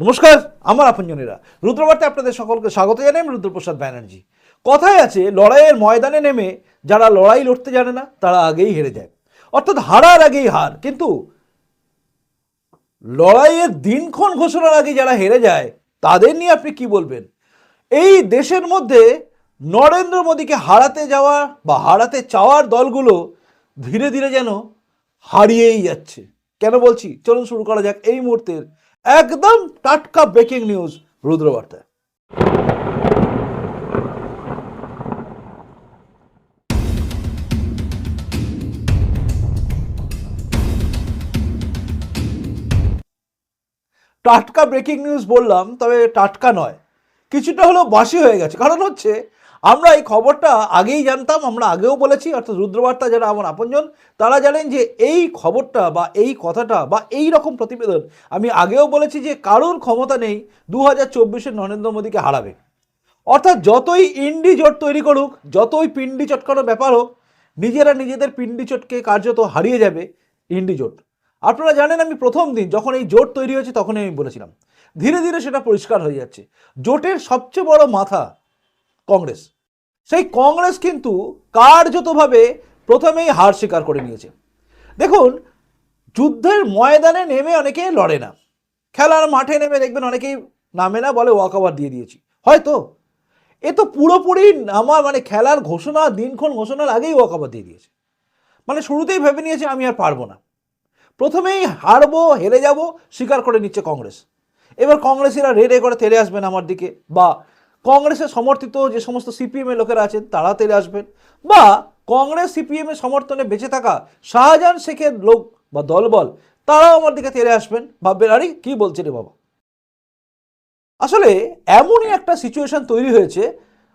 নমস্কার, আমার আপনজনেরা। রুদ্রবার্তে আপনাদের সকলকে স্বাগত জানাই, আমি রুদ্রপ্রসাদ ব্যানার্জি। কথায় আছে, লড়াইয়ের ময়দানে নেমে যারা লড়াই লড়তে জানে না, তারা আগেই হেরে যায়। অর্থাৎ হারার আগেই হার, কিন্তু লড়াইয়ের দিনক্ষণ ঘোষণার আগে যারা হেরে যায়, তাদের নিয়ে আপনি কি বলবেন? এই দেশের মধ্যে নরেন্দ্র মোদীকে হারাতে যাওয়া বা হারাতে চাওয়ার দলগুলো ধীরে ধীরে যেন হারিয়েই যাচ্ছে। কেন বলছি? চলুন শুরু করা যাক এই মুহূর্তের একদম টাটকা ব্রেকিং নিউজ রুদ্রবার্তায়। টাটকা ব্রেকিং নিউজ বললাম, তবে টাটকা নয়। কিছুটা হলেও বাসি হয়ে গেছে। কারণ হচ্ছে আমরা এই খবরটা আগেই জানতাম, আমরা আগেও বলেছি, অর্থাৎ রুদ্রবার্তা যারা আমার আপনজন, তারা জানেন যে এই খবরটা বা এই কথাটা বা এই রকম প্রতিবেদন আমি আগেও বলেছি যে কারোর ক্ষমতা নেই দু হাজার চব্বিশে নরেন্দ্র মোদীকে হারাবে। অর্থাৎ যতই ইন্ডি জোট তৈরি করুক, যতই পিন্ডি চটকানোর ব্যাপার হোক, নিজেরা নিজেদের পিন্ডি চটকে কার্যত হারিয়ে যাবে ইন্ডি জোট। আপনারা জানেন আমি প্রথম দিন যখন এই জোট তৈরি হয়েছে, তখনই আমি বলেছিলাম। ধীরে ধীরে সেটা পরিষ্কার হয়ে যাচ্ছে। জোটের সবচেয়ে বড় মাথা কংগ্রেস। সেই কংগ্রেস কিন্তু কার্যতভাবে প্রথমেই হার স্বীকার করে নিয়েছে। দেখুন, যুদ্ধের ময়দানে নেমে অনেকে লড়ে না। খেলার মাঠে নেমে দেখবেন অনেকেই নামে না বলে ওয়াক ওভার দিয়ে দিয়েছি। হয়তো? এ তো পুরোপুরি আমার মানে খেলার ঘোষণা, দিনক্ষণ ঘোষণার আগেই ওয়াক ওভার দিয়ে দিয়েছে। মানে শুরুতেই ভেবে নিয়েছে আমি আর পারব না। প্রথমেই হারবো, হেরে যাব, স্বীকার করে নিচ্ছে কংগ্রেস। এবার কংগ্রেসিরা রেড়ে করে তেলে আসবেন আমার দিকে, বা কংগ্রেসের সমর্থিত যে সমস্ত সিপিএমের লোকেরা আছেন, তারা তেলে আসবেন। বা কংগ্রেস সিপিএমের সমর্থনে বেঁচে থাকা শাহজাহান শেখের লোক বা দলবল, তারাও আমার দিকে তেলে আসবেন। ভাববেন, আরে, কি বলছে রে বাবা? আসলে এমনই একটা সিচুয়েশন তৈরি হয়েছে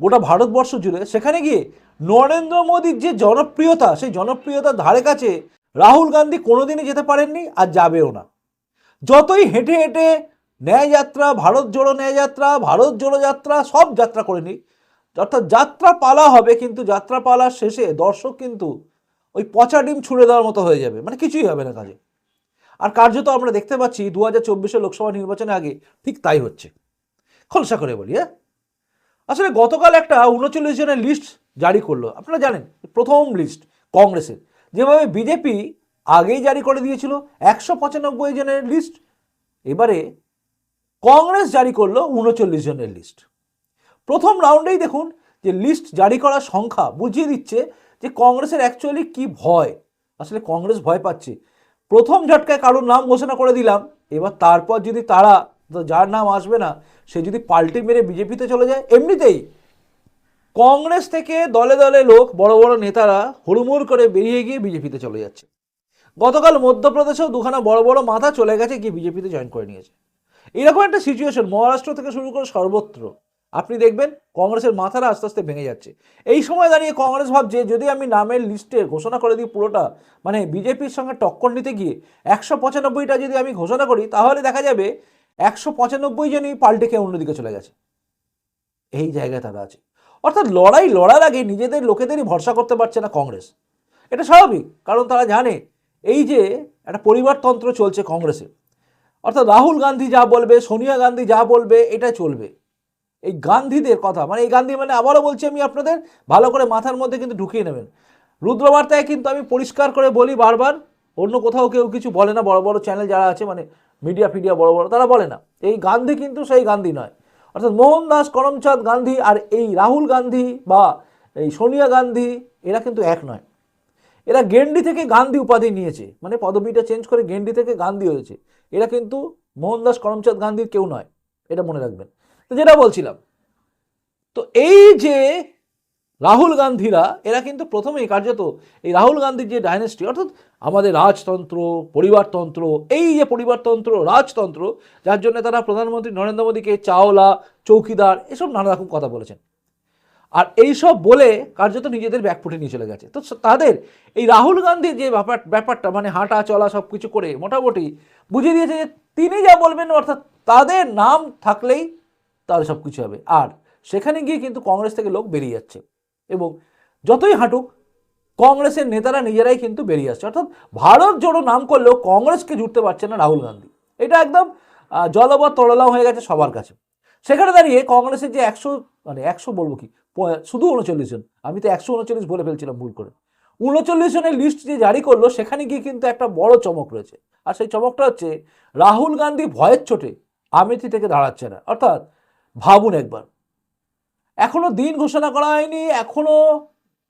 গোটা ভারতবর্ষ জুড়ে, সেখানে গিয়ে নরেন্দ্র মোদীর যে জনপ্রিয়তা, সেই জনপ্রিয়তার ধারে কাছে রাহুল গান্ধী কোনোদিনই যেতে পারেননি আর যাবেও না। যতই হেঁটে হেঁটে ন্যায় যাত্রা ভারত জোড়ো ন্যায় যাত্রা ভারত জোড়ো যাত্রা, সব যাত্রা করে নি অর্থাৎ যাত্রা পালা হবে কিন্তু যাত্রা পালার শেষে দর্শক কিন্তু ওই পচা ডিম ছুঁড়ে দেওয়ার মতো হয়ে যাবে। মানে কিছুই হবে না কাজে। আর কার্যত আমরা দেখতে পাচ্ছি দু হাজার চব্বিশে লোকসভা নির্বাচনের আগে ঠিক তাই হচ্ছে। খোলসা করে বলি হ্যাঁ? আসলে গতকাল একটা উনচল্লিশ জনের লিস্ট জারি করল। আপনারা জানেন, প্রথম লিস্ট কংগ্রেসের। যেভাবে বিজেপি আগেই জারি করে দিয়েছিল, একশো পঁচানব্বই জনের লিস্ট এবারে কংগ্রেস জারি করল উনচল্লিশ জনের লিস্ট প্রথম রাউন্ডেই দেখুন যে লিস্ট জারি করার সংখ্যা বুঝিয়ে দিচ্ছে যে কংগ্রেসের অ্যাকচুয়ালি কি ভয়। আসলে কংগ্রেস ভয় পাচ্ছে। প্রথম ঝটকায় কারোর নাম ঘোষণা করে দিলাম। এবার তারপর যদি তারা, যার নাম আসবে না, সে যদি পাল্টে মেরে বিজেপিতে চলে যায়, এমনিতেই কংগ্রেস থেকে দলে দলে লোক, বড় বড় নেতারা হুড়মুড় করে বেরিয়ে গিয়ে বিজেপিতে চলে যাচ্ছে। গতকাল মধ্যপ্রদেশেও দুখানা বড় বড় মাথা চলে গেছে গিয়ে বিজেপিতে জয়েন করে নিয়েছে। এরকম একটা সিচুয়েশন মহারাষ্ট্র থেকে শুরু করে সর্বত্র। আপনি দেখবেন কংগ্রেসের মাথারা আস্তে আস্তে ভেঙে যাচ্ছে। এই সময় দাঁড়িয়ে কংগ্রেস ভাবছে, যদি আমি নামের লিস্টে ঘোষণা করে দিই পুরোটা মানে বিজেপির সঙ্গে টক্কর নিতে গিয়ে একশো পঁচানব্বইটা যদি আমি ঘোষণা করি, তাহলে দেখা যাবে একশো পঁচানব্বই জনই পাল্টে খেয়ে অন্যদিকে চলে গেছে। এই জায়গায় তারা আছে। অর্থাৎ লড়াই লড়ার আগে নিজেদের লোকেদেরই ভরসা করতে পারছে না কংগ্রেস। এটা স্বাভাবিক, কারণ তারা জানে, এই যে একটা পরিবারতন্ত্র চলছে কংগ্রেসে অর্থাৎ রাহুল গান্ধী যা বলবে, সোনিয়া গান্ধী যা বলবে, এটা চলবে। এই গান্ধীদের কথা মানে এই গান্ধী মানে আবারও বলছি আমি আপনাদের, ভালো করে মাথার মধ্যে কিন্তু ঢুকিয়ে নেবেন। রুদ্রবার্তায় কিন্তু আমি পরিষ্কার করে বলি বারবার, অন্য কোথাও কেউ কিছু বলে না, বড় বড় চ্যানেল যারা আছে মানে মিডিয়া ফিডিয়া বড় বড়, তারা বলে না। এই গান্ধী কিন্তু সেই গান্ধী নয়। অর্থাৎ মোহনদাস করমচাঁদ গান্ধী আর এই রাহুল গান্ধী বা এই সোনিয়া গান্ধী, এরা কিন্তু এক নয়। এরা গেন্ডি থেকে গান্ধী উপাধি নিয়েছে মানে পদবিটা চেঞ্জ করে গেন্ডি থেকে গান্ধী হয়েছে। এরা কিন্তু মোহনদাস করমচাঁদ গান্ধীর কেউ নয়, এটা মনে রাখবেন। তো যেটা বলছিলাম, তো এই যে রাহুল গান্ধীরা, এরা কিন্তু প্রথমেই কার্যত এই রাহুল গান্ধীর যে ডাইনেস্টি অর্থাৎ আমাদের রাজতন্ত্র, পরিবারতন্ত্র, এই যে পরিবারতন্ত্র, রাজতন্ত্র, যার জন্য তারা প্রধানমন্ত্রী নরেন্দ্র মোদীকে চাওলা, চৌকিদার, এসব নানা রকম কথা বলেছেন। আর এই সব বলে কার্যত নিজেদের ব্যাকফুটে নিয়ে চলে গেছে। তো তাদের এই রাহুল গান্ধীর যে ব্যাপার ব্যাপারটা মানে হাঁটা চলা সব কিছু করে মোটামুটি বুঝিয়ে দিয়েছে যে তিনি যা বলবেন অর্থাৎ তাদের নাম থাকলেই তাহলে সব কিছু হবে। আর সেখানে গিয়ে কিন্তু কংগ্রেস থেকে লোক বেরিয়ে যাচ্ছে এবং যতই হাঁটুক কংগ্রেসের নেতারা নিজেরাই কিন্তু বেরিয়ে আসছে। অর্থাৎ ভারত জোড়ো নাম করলেও কংগ্রেসকে জুড়তে পারছে না রাহুল গান্ধী। এটা একদম আহ, জলবৎ তরলাও হয়ে গেছে সবার কাছে। সেখানে দাঁড়িয়ে কংগ্রেসের যে একশো মানে একশো বলব কি শুধু উনচল্লিশ জন। আমি তো একশো উনচল্লিশ বলে ফেলছিলাম ভুল করে। উনচল্লিশ জনের লিস্ট যে জারি করল, সেখানে গিয়ে কিন্তু একটা বড় চমক রয়েছে। আর সেই চমকটা হচ্ছে, রাহুল গান্ধী ভয়ের চোটে আমেথি থেকে দাঁড়াচ্ছে না। অর্থাৎ, ভাবুন একবার। এখনও দিন ঘোষণা করা হয়নি, এখনও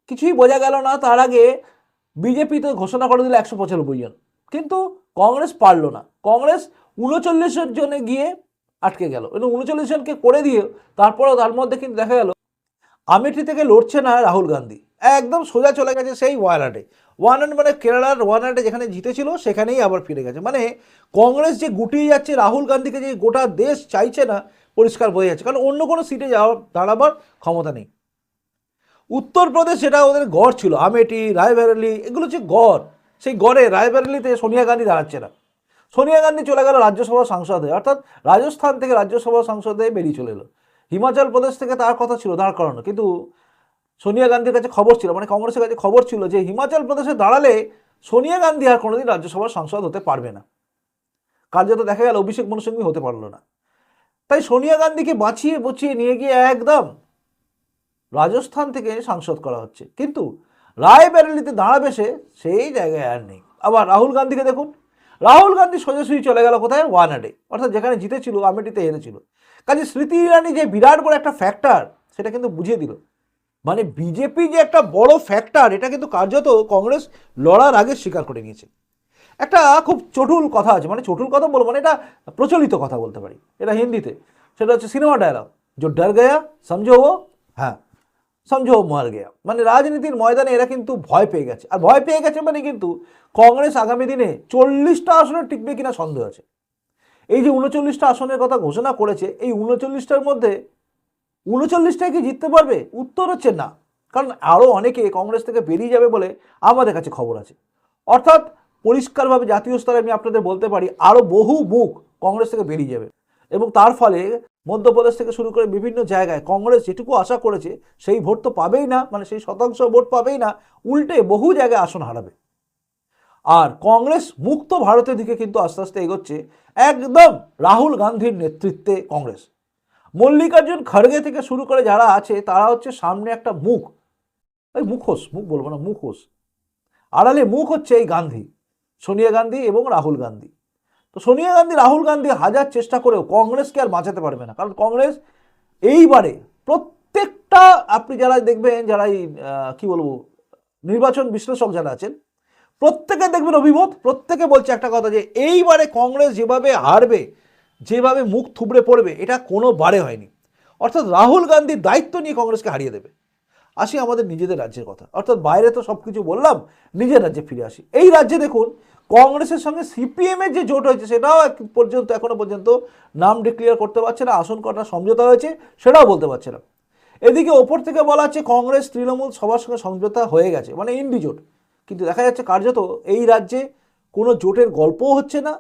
কিছুই বোঝা গেল না। তার আগে বিজেপি তো ঘোষণা করে দিল একশো পঁচানব্বই জন। কিন্তু কংগ্রেস পারল না। কংগ্রেস উনচল্লিশ জনে গিয়ে আটকে গেল। উনচল্লিশ জনকে করে দিয়ে তারপরেও তার মধ্যে কিন্তু দেখা গেল আমেঠি থেকে লড়ছে না রাহুল গান্ধী। একদম সোজা চলে গেছে সেই ওয়ানাডে ওয়ানাড মানে কেরালার ওয়ানাডে যেখানে জিতেছিল, সেখানেই আবার ফিরে গেছে। মানে কংগ্রেস যে গুটিয়ে যাচ্ছে রাহুল গান্ধীকে যে গোটা দেশ চাইছে না, পরিষ্কার বোঝা যাচ্ছে। কারণ অন্য কোনো সিটে যাওয়ার দাঁড়াবার ক্ষমতা নেই। উত্তরপ্রদেশ যেটা ওদের গড় ছিল। আমেঠি রায়বেরেলি, এগুলো হচ্ছে গড়, সেই গড়ে রায়বেরেলিতে সোনিয়া গান্ধী দাঁড়াচ্ছে না। সোনিয়া গান্ধী চলে গেল রাজ্যসভা সাংসদে। অর্থাৎ রাজস্থান থেকে রাজ্যসভা সাংসদে বেরিয়ে চলে এলো। হিমাচল প্রদেশ থেকে তার কথা ছিল, দাঁড় করানো। কিন্তু সোনিয়া গান্ধীর কাছে খবর ছিল মানে কংগ্রেসের কাছে খবর ছিল যে হিমাচল প্রদেশে দাঁড়ালে সোনিয়া গান্ধী আর কোনোদিন রাজ্যসভার সাংসদ হতে পারবে না। কার্যত দেখা গেল অভিষেক মনু সিংভি হতে পারল না। তাই সোনিয়া গান্ধীকে বাঁচিয়ে বচিয়ে নিয়ে গিয়ে একদম রাজস্থান থেকে সাংসদ করা হচ্ছে। কিন্তু রায়বেরেলিতে দাঁড়াবে সে, সেই জায়গায় আর নেই। আবার রাহুল গান্ধীকে দেখুন। রাহুল গান্ধী সোজাসুজি চলে গেল কোথায়? ওয়ান ওয়ানাডে। অর্থাৎ যেখানে জিতেছিল, আমেঠিতে হেরেছিল কাজে স্মৃতি ইরানি যে বিরাট বড় একটা ফ্যাক্টর সেটা কিন্তু বুঝিয়ে দিল। মানে বিজেপি যে একটা বড় ফ্যাক্টর এটা কিন্তু কার্যত কংগ্রেস লড়ার আগে স্বীকার করে নিয়েছে। একটা খুব চটুল কথা আছে। মানে চটুল কথা বলব মানে এটা প্রচলিত কথা বলতে পারি। এটা হিন্দিতে। সেটা হচ্ছে সিনেমা ডায়লগ যে ডর গয়া সমঝো ও হ্যাঁ। সমঝো মার গয়া মানে রাজনীতির ময়দানে এরা কিন্তু ভয় পেয়ে গেছে। আর ভয় পেয়ে গেছে মানে কিন্তু কংগ্রেস আগামী দিনে চল্লিশটা আসনে টিকবে কিনা সন্দেহ আছে। এই যে উনচল্লিশটা আসনের কথা ঘোষণা করেছে, এই উনচল্লিশটার মধ্যে উনচল্লিশটায় কি জিততে পারবে? উত্তর হচ্ছে না। কারণ আরও অনেকে কংগ্রেস থেকে বেরিয়ে যাবে বলে আমাদের কাছে খবর আছে। অর্থাৎ পরিষ্কারভাবে জাতীয় স্তরে আমি আপনাদের বলতে পারি আরও বহু মুখ কংগ্রেস থেকে বেরিয়ে যাবে। এবং তার ফলে মধ্যপ্রদেশ থেকে শুরু করে বিভিন্ন জায়গায় কংগ্রেস যেটুকু আশা করেছে, সেই ভোট তো পাবেই না মানে সেই শতাংশ ভোট পাবেই না, উল্টে বহু জায়গায় আসন হারাবে। আর কংগ্রেস মুক্ত ভারতের দিকে কিন্তু আস্তে আস্তে এগোচ্ছে একদম রাহুল গান্ধীর নেতৃত্বে কংগ্রেস। মল্লিকার্জুন খড়গে থেকে শুরু করে যারা আছে, তারা হচ্ছে সামনে একটা মুখ। ওই মুখোশ, মুখ বলব না, মুখোশ। আড়ালে মুখ হচ্ছে এই গান্ধী, সোনিয়া গান্ধী এবং রাহুল গান্ধী। তো সোনিয়া গান্ধী, রাহুল গান্ধী হাজার চেষ্টা করেও কংগ্রেসকে আর বাঁচাতে পারবে না। কারণ কংগ্রেস এইবারে প্রত্যেকটা আপনি যারা দেখবেন যারা কি বলব, নির্বাচন বিশ্লেষক যারা আছেন, প্রত্যেকে দেখবেন অভিমত, প্রত্যেকে বলছে একটা কথা যে এইবারে কংগ্রেস যেভাবে হারবে, যেভাবে মুখ থুবড়ে পড়বে, এটা কোনো বারে হয়নি। অর্থাৎ রাহুল গান্ধীর দায়িত্ব নিয়ে কংগ্রেসকে হারিয়ে দেবে। আসি আমাদের নিজেদের রাজ্যের কথা। অর্থাৎ বাইরে তো সব কিছু বললাম, নিজের রাজ্যে ফিরে আসি। এই রাজ্যে দেখুন কংগ্রেসের সঙ্গে সিপিএম এর যে জোট হয়েছে সেটাও এক পর্যন্ত, এখনও পর্যন্ত নাম ডিক্লিয়ার করতে পারছে না, আসন কটা সমঝোতা হয়েছে, সেটাও বলতে পারছে না। এদিকে ওপর থেকে বলা হচ্ছে কংগ্রেস, তৃণমূল সবার সঙ্গে সমঝোতা হয়ে গেছে মানে ইন্ডি জোট। কিন্তু দেখা যাচ্ছে কার্যত এই রাজ্যে কোনো জোটের গল্পও হচ্ছে না,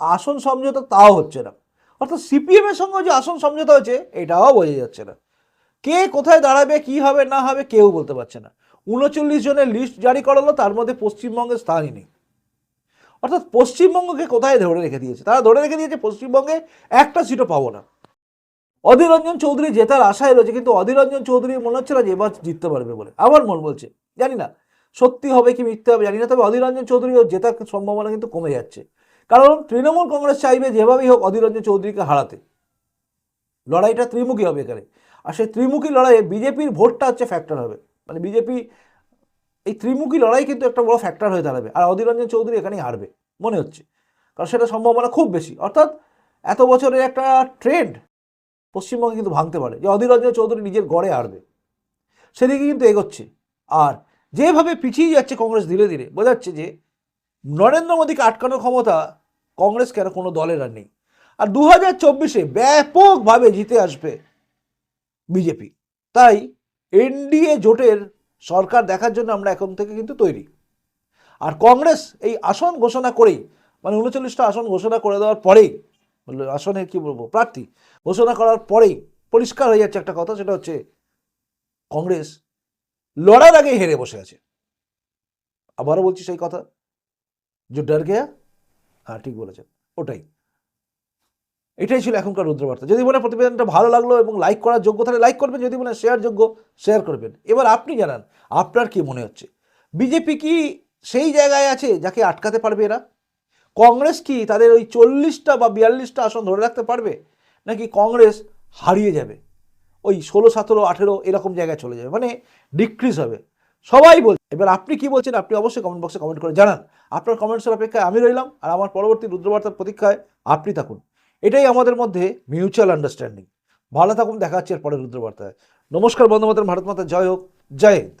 আসন সমঝোতা তাও হচ্ছে না। অর্থাৎ সিপিএম এর সঙ্গে যে আসন সমঝোতা হয়েছে, এটাও বোঝা যাচ্ছে না। কে কোথায় দাঁড়াবে, কি হবে, না হবে, কেউ বলতে পারছে না। উনচল্লিশ জনের লিস্ট জারি করালো, তার মধ্যে পশ্চিমবঙ্গের স্থানই নেই। অর্থাৎ পশ্চিমবঙ্গকে কোথায় ধরে রেখে দিয়েছে? তারা ধরে রেখে দিয়েছে পশ্চিমবঙ্গে একটা সিটও পাবো না। অধীর রঞ্জন চৌধুরী জেতার আশায় রয়েছে, কিন্তু অধীর রঞ্জন চৌধুরী মনে হচ্ছে না যে এবার জিততে পারবে বলে। আমার মন বলছে, জানি না, সত্যি হবে কি মিথ্যে হবে জানি না, তবে অধীর রঞ্জন চৌধুরীও জেতার সম্ভাবনা কিন্তু কমে যাচ্ছে। কারণ তৃণমূল কংগ্রেস চাইবে যেভাবেই হোক অধীর রঞ্জন চৌধুরীকে হারাতে। লড়াইটা ত্রিমুখী হবে এখানে। আর সেই ত্রিমুখী লড়াইয়ে বিজেপির ভোটটা হচ্ছে ফ্যাক্টর হবে। মানে বিজেপি এই ত্রিমুখী লড়াই কিন্তু একটা বড় ফ্যাক্টর হয়ে দাঁড়াবে। আর অধীর রঞ্জন চৌধুরী এখানেই হারবে, মনে হচ্ছে। কারণ সেটা সম্ভাবনা খুব বেশি। অর্থাৎ এত বছরের একটা ট্রেন্ড পশ্চিমবঙ্গে কিন্তু ভাঙতে পারে, যে অধীর রঞ্জন চৌধুরী নিজের গড়ে হারবে। সেদিকে কিন্তু এগোচ্ছে। আর যেভাবে পিছিয়ে যাচ্ছে কংগ্রেস ধীরে ধীরে, বোঝাচ্ছে যে নরেন্দ্র মোদীকে আটকানোর ক্ষমতা কংগ্রেস কেন কোনো দলের আর নেই। আর দু হাজার চব্বিশে ব্যাপকভাবে জিতে আসবে বিজেপি। তাই এনডিএ জোটের সরকার দেখার জন্য আমরা এখন থেকে কিন্তু তৈরি। আর কংগ্রেস এই আসন ঘোষণা করেই মানে উনচল্লিশটা আসন ঘোষণা করে দেওয়ার পরেই, আসনের কি বলব, প্রার্থী ঘোষণা করার পরেই পরিষ্কার হয়ে যাচ্ছে একটা কথা, সেটা হচ্ছে কংগ্রেস লড়ার আগে হেরে বসে আছে। আবারও বলছি সেই কথা। যে ডর গেয়া? হ্যাঁ ঠিক বলেছেন। ওটাই। এটাই ছিল এখনকার রুদ্রবার্তা। যদি মনে প্রতিবেদনটা ভালো লাগল এবং লাইক করার যোগ্য, তাহলে লাইক করবেন। যদি মনে শেয়ার যোগ্য শেয়ার করবেন। এবার আপনি জানান, আপনার কি মনে হচ্ছে? বিজেপি কি সেই জায়গায় আছে যাকে আটকাতে পারবে এরা? কংগ্রেস কি তাদের ওই চল্লিশটা বা বিয়াল্লিশটা আসন ধরে রাখতে পারবে? নাকি কংগ্রেস হারিয়ে যাবে? ওই ষোলো, সতেরো, আঠেরো এরকম জায়গায় চলে যাবে মানে ডিক্রিজ হবে। সবাই বল, এবার আপনি কি বলছেন আপনি অবশ্যই কমেন্ট বক্সে কমেন্ট করে জানান। আপনার কমেন্টসের অপেক্ষায় আমি রইলাম, আর আমার পরবর্তী রুদ্রবার্তার প্রতীক্ষায় আপনি থাকুন। এটাই আমাদের মধ্যে মিউচুয়াল আন্ডারস্ট্যান্ডিং ভালো থাকুন, দেখা হচ্ছে এর পরের রুদ্রবার্তায়। নমস্কার বন্ধু মাতার ভারত মাতা জয় হোক, জয় হিন্দ।